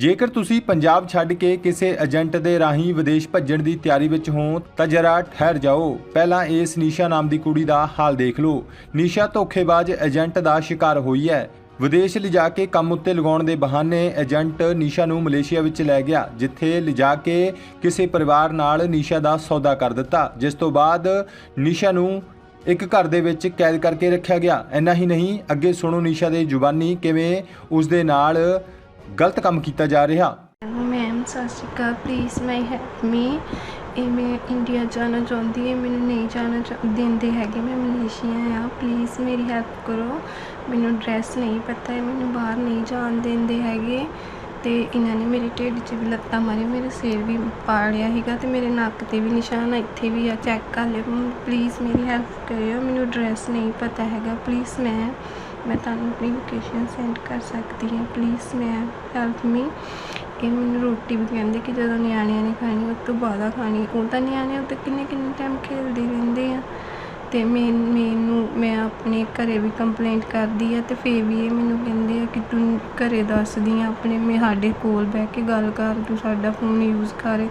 ਜੇਕਰ ਤੁਸੀਂ ਪੰਜਾਬ ਛੱਡ ਕੇ ਕਿਸੇ ਏਜੰਟ ਦੇ ਰਾਹੀਂ ਵਿਦੇਸ਼ ਭੱਜਣ ਦੀ ਤਿਆਰੀ ਵਿੱਚ ਹੋ, ਤਾਂ ਜਰਾ ਠਹਿਰ ਜਾਓ। ਪਹਿਲਾਂ ਇਸ ਨੀਸ਼ਾ ਨਾਮ ਦੀ ਕੁੜੀ ਦਾ ਹਾਲ ਦੇਖ ਲਓ। ਨੀਸ਼ਾ ਧੋਖੇਬਾਜ਼ ਏਜੰਟ ਦਾ ਸ਼ਿਕਾਰ ਹੋਈ ਹੈ। ਵਿਦੇਸ਼ ਲਿਜਾ ਕੇ ਕੰਮ ਉੱਤੇ ਲਗਾਉਣ ਦੇ ਬਹਾਨੇ ਏਜੰਟ ਨੀਸ਼ਾ ਨੂੰ ਮਲੇਸ਼ੀਆ ਵਿੱਚ ਲੈ ਗਿਆ, ਜਿੱਥੇ ਲਿਜਾ ਕੇ ਕਿਸੇ ਪਰਿਵਾਰ ਨਾਲ ਨੀਸ਼ਾ ਦਾ ਸੌਦਾ ਕਰ ਦਿੱਤਾ, ਜਿਸ ਤੋਂ ਬਾਅਦ ਨੀਸ਼ਾ ਨੂੰ ਇੱਕ ਘਰ ਦੇ ਵਿੱਚ ਕੈਦ ਕਰਕੇ ਰੱਖਿਆ ਗਿਆ। ਇੰਨਾ ਹੀ ਨਹੀਂ, ਅੱਗੇ ਸੁਣੋ ਨੀਸ਼ਾ ਦੇ ਜ਼ੁਬਾਨੀ ਕਿਵੇਂ ਉਸ ਦੇ ਨਾਲ ਗਲਤ ਕੰਮ ਕੀਤਾ ਜਾ ਰਿਹਾ। ਮੈਮ ਸਤਿ ਸ਼੍ਰੀ ਅਕਾਲ। ਪਲੀਜ਼ ਮਾਈ ਹੈਲਪ ਮੀ ਇਹ ਮੈਂ ਇੰਡੀਆ ਜਾਣਾ ਚਾਹੁੰਦੀ ਹਾਂ, ਮੈਨੂੰ ਨਹੀਂ ਜਾਣਾ ਚਾ- ਦਿੰਦੇ ਹੈਗੇ ਮੈਂ ਮਲੇਸ਼ੀਆ ਆ। ਪਲੀਜ਼ ਮੇਰੀ ਹੈਲਪ ਕਰੋ। ਮੈਨੂੰ ਡਰੈਸ ਨਹੀਂ ਪਤਾ ਹੈ, ਮੈਨੂੰ ਬਾਹਰ ਨਹੀਂ ਜਾਣ ਦਿੰਦੇ ਹੈਗੇ। ਤੇ ਇਹਨਾਂ ਨੇ ਮੇਰੇ ਢਿੱਡ 'ਚ ਵੀ ਲੱਤਾਂ ਮਾਰੀ ਮੇਰੇ ਸਿਰ ਵੀ ਪਾੜਿਆ ਹੈਗਾ ਤੇ ਮੇਰੇ ਨੱਕ ਤੇ ਵੀ ਨਿਸ਼ਾਨ ਆ, ਇੱਥੇ ਵੀ ਆ ਚੈੱਕ ਕਰ ਲਿਓ। ਪਲੀਜ਼ ਮੇਰੀ ਹੈਲਪ ਕਰਿਓ, ਮੈਨੂੰ ਡਰੈਸ ਨਹੀਂ ਪਤਾ ਹੈਗਾ। ਪਲੀਜ਼ ਮੈਂ ਮੈਂ ਤੁਹਾਨੂੰ ਆਪਣੀ ਲੋਕੇਸ਼ਨ ਸੈਂਡ ਕਰ ਸਕਦੀ ਹਾਂ ਪਲੀਜ਼ ਮੈਂ ਹੈਲਪ ਮੀ ਇਹ ਮੈਨੂੰ ਰੋਟੀ ਵੀ ਕਹਿੰਦੇ ਕਿ ਜਦੋਂ ਨਿਆਣਿਆਂ ਨੇ ਖਾਣੀ ਉਸ ਤੋਂ ਬਾਅਦ ਖਾਣੀ। ਉਹ ਤਾਂ ਨਿਆਣੇ ਉੱਤੇ ਕਿੰਨੇ ਕਿੰਨੇ ਟਾਈਮ ਖੇਡਦੇ ਰਹਿੰਦੇ ਆ। ਤੇ ਮੈਂ, ਮੈਨੂੰ, ਮੈਂ ਆਪਣੇ ਘਰੇ ਵੀ ਕੰਪਲੇਂਟ ਕਰਦੀ ਆ ਤੇ ਫੇਰ ਵੀ ਇਹ ਮੈਨੂੰ ਕਹਿੰਦੇ ਆ ਕਿ ਤੂੰ ਘਰੇ ਦੱਸਦੀ ਆ ਆਪਣੇ, ਮੈਂ ਸਾਡੇ ਕੋਲ ਬਹਿ ਕੇ ਗੱਲ ਕਰ, ਤੂੰ ਸਾਡਾ ਫੋਨ ਯੂਜ਼ ਕਰ।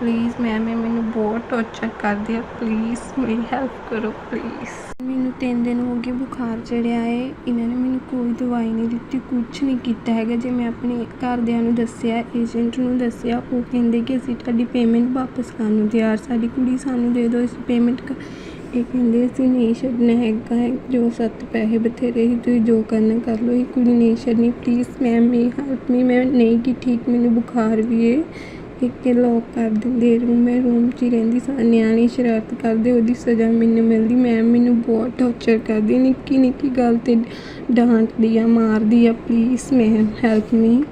ਪਲੀਜ਼ ਮੈਮ ਇਹ ਮੈਨੂੰ ਬਹੁਤ ਟੌਰਚਰ ਕਰਦੇ ਆ। ਪਲੀਜ਼ ਮੇਰੀ ਹੈਲਪ ਕਰੋ ਪਲੀਜ਼ ਮੈਨੂੰ ਤਿੰਨ ਦਿਨ ਹੋ ਗਏ ਬੁਖਾਰ ਚੜਿਆ ਹੈ ਇਹਨਾਂ ਨੇ ਮੈਨੂੰ ਕੋਈ ਦਵਾਈ ਨਹੀਂ ਦਿੱਤੀ, ਕੁਛ ਨਹੀਂ ਕੀਤਾ ਹੈਗਾ। ਜੇ ਮੈਂ ਆਪਣੇ ਘਰਦਿਆਂ ਨੂੰ ਦੱਸਿਆ, ਏਜੰਟ ਨੂੰ ਦੱਸਿਆ, ਉਹ ਕਹਿੰਦੇ ਕਿ ਅਸੀਂ ਤੁਹਾਡੀ ਪੇਮੈਂਟ ਵਾਪਸ ਕਰਨ ਨੂੰ ਤਿਆਰ। ਸਾਡੀ ਕੁੜੀ ਸਾਨੂੰ ਦੇ ਦਿਓ, ਅਸੀਂ ਪੇਮੈਂਟ ਇਹ ਕਹਿੰਦੇ ਅਸੀਂ ਨਹੀਂ ਛੱਡਣਾ ਹੈਗਾ। ਜੋ ਸੱਤ ਪੈਸੇ ਬਥੇਰੇ ਹੀ ਤੁਸੀਂ ਜੋ ਕਰਨਾ ਕਰ ਲਓ। ਇਹ ਕੁੜੀ ਨਹੀਂ ਛੱਡਣੀ ਪਲੀਜ਼ ਮੈਮ ਮੇਰੀ ਹੈਲਪ ਮੀ ਮੈਂ ਨਹੀਂ ਕਿ ਠੀਕ, ਮੈਨੂੰ ਬੁਖਾਰ ਵੀ ਹੈ ਇੱਕ ਲੋਕ ਕਰ ਦਿੰਦੇ ਰੂਮ ਮੈਂ ਰੂਮ 'ਚ ਹੀ ਰਹਿੰਦੀ ਸਾਂ, ਨਿਆਣੀ ਸ਼ਰਾਰਤ ਕਰਦੇ, ਉਹਦੀ ਸਜ਼ਾ ਮੈਨੂੰ ਮਿਲਦੀ। ਮੈਮ ਮੈਨੂੰ ਬਹੁਤ ਟੌਰਚਰ ਕਰਦੀ। ਨਿੱਕੀ ਨਿੱਕੀ ਗੱਲ ਤੇ ਡਾਂਟਦੀ ਆ, ਮਾਰਦੀ ਆ ਪਲੀਜ਼ ਮੈਮ ਹੈਲਪ ਮੀ